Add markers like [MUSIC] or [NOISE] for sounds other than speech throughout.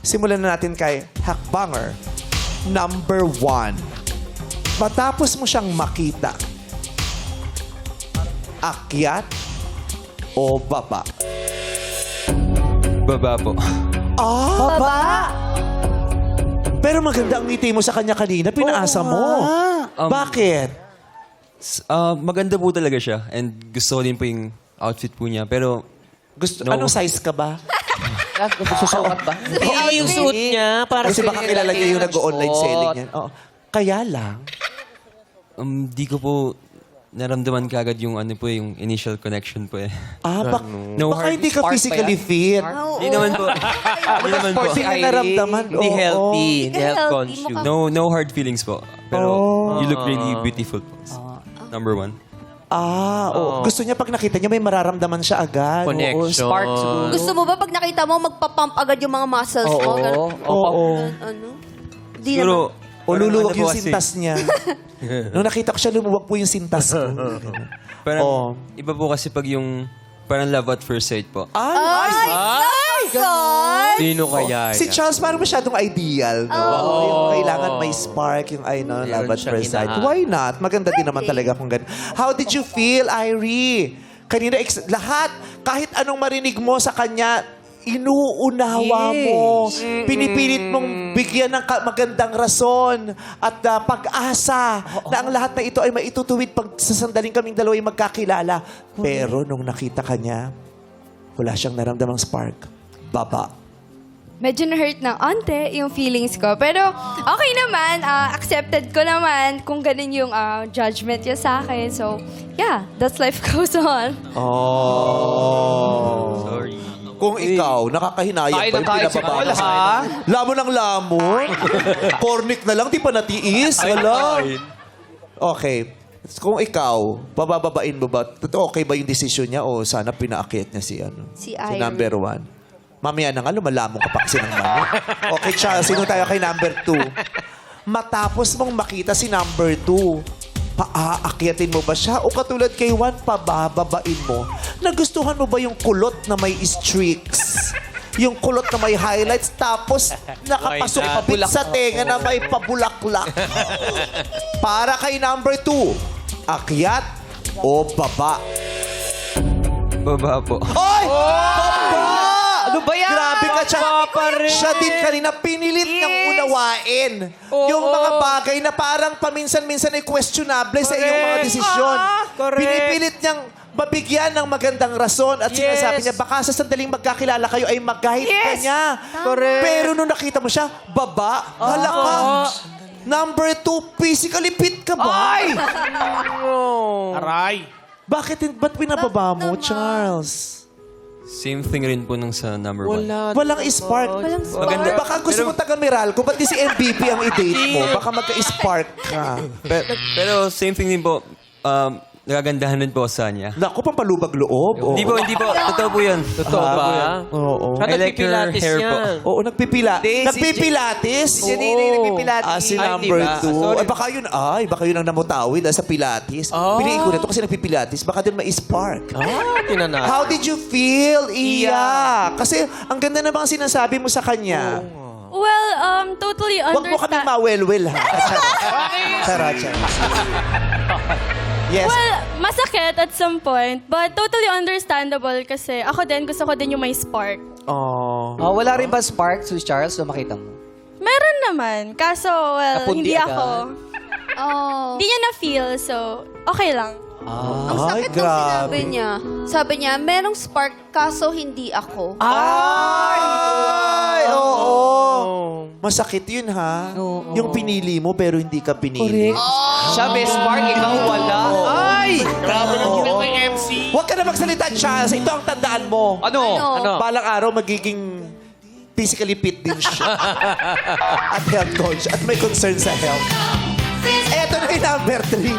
Simulan na natin kay Hakbanger. Number one. Matapos mo siyang makita, akyat o baba? Baba po. Ah, Baba! pero maganda ang ngiti mo sa kanya kanina. Pinaasa mo. Um, Bakit? S- ah, maganda po talaga siya. And gusto ko din po yung outfit po niya. Pero, Gusto, No. Anong size ka ba? Susukat ba? [LAUGHS] Hindi yung suit niya. Para Kasi baka kilala niya yung nag-online selling yan. Oo. Kaya lang, um, di ko po naramdaman kagad yung ano po, yung initial connection po eh. ah, bak- No baka hard hindi ka spark ba physically yan? fit. Hindi naman po. [LAUGHS] Hindi naman po. Hindi niya naramdaman. Hindi Oo. healthy. Hindi Hindi health healthy. conscious. No, no hard feelings po. Pero Oh. you look really beautiful po. Number one. Ah, oo. Gusto niya pag nakita niya may mararamdaman siya agad. Connection. Oo, spark siguro. Gusto mo ba pag nakita mo, magpapump agad yung mga muscles mo? Oo. Ganun. Oo. Ano? Di Siguro, O parang luluwag ano po yung kasi, sintas niya. [LAUGHS] Nung nakita ko siya, lumuwag po yung sintas ko. Parang, Oo. iba po kasi pag yung parang love at first sight po. Ay, Ay, God! Sino kaya Si Charles parang masyadong ideal, no? Yung kailangan may spark, yung ay, no, love at siyang first sight. Why not? Maganda din naman talaga kung ganun. How did you feel, Irie? Kanina, ex- lahat, kahit anong marinig mo sa kanya, inuunawa mo. Pinipilit mong bigyan ng ka- magandang rason at ah, pag-asa na ang lahat na ito ay maitutuwid pag sa sandaling kaming dalawa ay magkakilala. Pero nung nakita ka niya, wala siyang naramdamang spark. Baba. medyo na-hurt ng onte yung feelings ko. Pero okay naman, ah, accepted ko naman kung ganun yung ah, judgment niya sa akin. So, yeah, that's life [LAUGHS] goes on. Oh. Sorry. Kung ikaw, nakakahinayang Kain ba ng yung kain si pinababa Paul, ka sa ha? Lamon ng lamon? [LAUGHS] Cornic na lang, di pa natiis. Wala. Okay. Kung ikaw, babababain mo ba? Okay ba yung desisyon niya o sana pinaakyat niya si ano? Si Irie. number one. Mamaya na nga, lumalamong ka pa kasi ng mano. Okay, Charles, sino tayo kay number two? Matapos mong makita si number two, paaakyatin mo ba siya? O katulad kay Juan, pabababain mo? Nagustuhan mo ba yung kulot na may streaks? Yung kulot na may highlights, tapos nakapasok Why not? pabit sa tenga na may pabulaklak. Para kay number two, akyat o baba? Baba po. Oy! Baba! Ano ba yan? Grabe ka siya. Baba rin. Siya din kanina pinilit niyang unawain. Yung mga bagay na parang paminsan-minsan ay questionable sa iyong mga Correct. desisyon. Ah, correct. Pinipilit niyang mabigyan ng magandang rason at Yes. sinasabi niya, baka sa sandaling magkakilala kayo ay mag-guide ka Yes. niya. Correct. Pero nung nakita mo siya, baba, hala ka. Number two, physically fit ka ba? Ay! [LAUGHS] Aray! Bakit, ba't pinababa mo, Charles? Same thing rin po nung sa number one. Wala. Walang spark. Walang Maganda. Baka gusto mo taga Meralco, ba't di si MVP ang i-date mo? Baka magka-spark ka. Pero, pero same thing din po. Um, nagagandahan din po sa kanya. Naku, pampalubag loob. Oo. Hindi po, hindi po. Totoo po yun. Totoo ba? Oo. Siya I like her nagpipilates hair po. yan. Oo, nagpipila. Hindi, si- Nagpipilates? Si Janine yung nagpipilates. Ah, si Ay, number di ba? two. Sorry. Ay, baka yun, ay, baka yun ang namutawid ah, sa Pilates. Ah. Piliin ko na to kasi nagpipilates. Baka din may spark. Ah, tinanay. How did you feel, Iya? Kasi ang ganda na bang sinasabi mo sa kanya. Well, um, totally Huwag mo kami understand. mawelwel, ha? [LAUGHS] Charot, charot. Yes. Well, masakit at some point, but totally understandable kasi ako din, gusto ko din yung may spark. Oh. Ah, wala rin ba spark, Sus Charles, na makita mo? Meron naman, kaso well, Napundi hindi agad. ako. Oh. Hindi niya na-feel, so okay lang. Ang Ay, sakit ng sinabi niya. Sabi niya, merong spark, kaso hindi ako. Ay! Oo. Masakit yun, ha? Yung pinili mo, pero hindi ka pinili. Siya may spark, ikaw wala. Ay! Grabe ng ginang may MC. Huwag ka na magsalita, Charles. Ito ang tandaan mo. Ano? Ano? Ano? Balang araw, magiging physically fit din siya. [LAUGHS] at health coach. At may concern sa health. Eto na yung number three.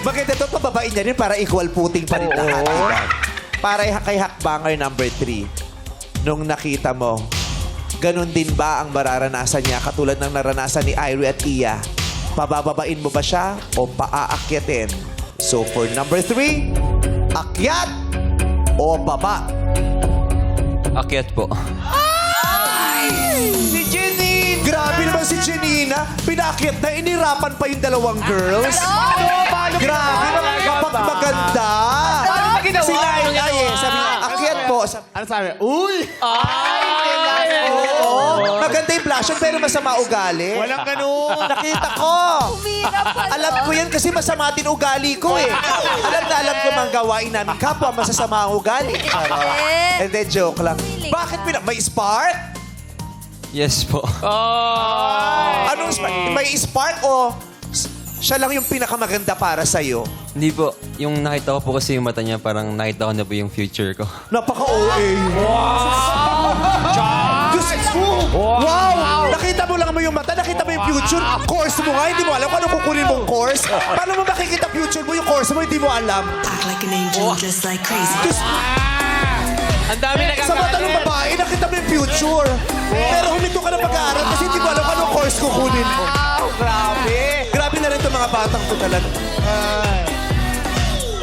Maganda ito, pababain niya rin para equal footing pa rin lahat. Para kay Hakbanger number three. Nung nakita mo, Ganon din ba ang mararanasan niya katulad ng naranasan ni Irie at Iya? Pabababain mo ba siya o paaakyatin? So for number three, akyat o baba? Akyat po. Ay! Si Janine! Grabe naman si Janina. Pinakyat na, inirapan pa yung dalawang girls. Grabe naman kapag maganda. Paano ba ginawa? Si Laila eh. Sabi niya, akyat po. Sabi, Ano sabi? Uy! Ay! Oo, maganda yung blush pero masama ugali. Walang ganun. Nakita ko. Umira pa, Alam ko yan kasi masama din ugali ko eh. Alam na alam ko mga gawain namin. Kapwa masasama ang ugali. Eh. Hindi, joke lang. Bakit pina... May spark? Yes po. Anong spark? May spark o s- siya lang yung pinakamaganda para sa'yo? Hindi po. Yung nakita ko po kasi yung mata niya, parang nakita ko na po yung future ko. Napaka-OA. Wow! Diyos ko! Wow! Nakita mo lang mo yung mata, nakita mo yung future. Course mo nga, hindi mo alam kung ano kukunin mong course. [LAUGHS] Paano mo makikita future mo, yung course mo, hindi mo alam. Act like an angel, just like crazy. Diyos Ang dami Sa mata ng babae, nakita mo yung future. Pero huminto ka ng pag-aaral kasi hindi mo alam kung anong course kukunin mo. grabe. Grabe na rin itong mga batang to talaga.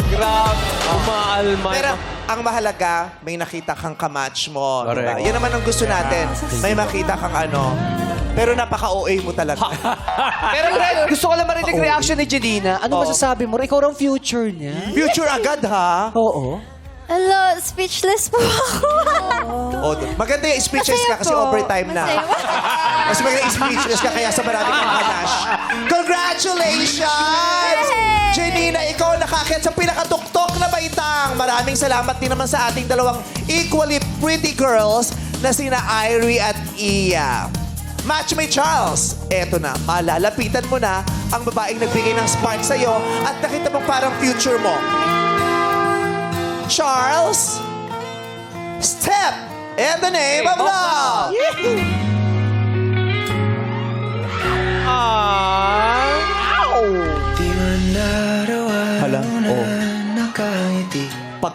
Grabe. Umaalma. Pero ang mahalaga, may nakita kang kamatch mo. Diba? Yan naman ang gusto natin. May makita kang ano. Pero napaka-OA mo talaga. [LAUGHS] Pero Red, gusto ko lang marinig reaction ni Janina. Ano masasabi mo? Ikaw ang future niya? future agad, ha? Oo. Hello, speechless po ako. [LAUGHS] O, maganda yung speechless ka kasi po. overtime na. Masaya. Mas maganda yung speechless ka kaya sa maraming kang panash. Congratulations! Janina, ikaw nakakit sa pinakatuktok na baitang. Maraming salamat din naman sa ating dalawang equally pretty girls na sina Irie at Iya. Matchmate Charles, eto na, malalapitan mo na ang babaeng nagbigay ng spark sa'yo at nakita mo parang future mo. Charles, step in the name of love.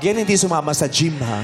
Yan hindi sumama sa gym, ha?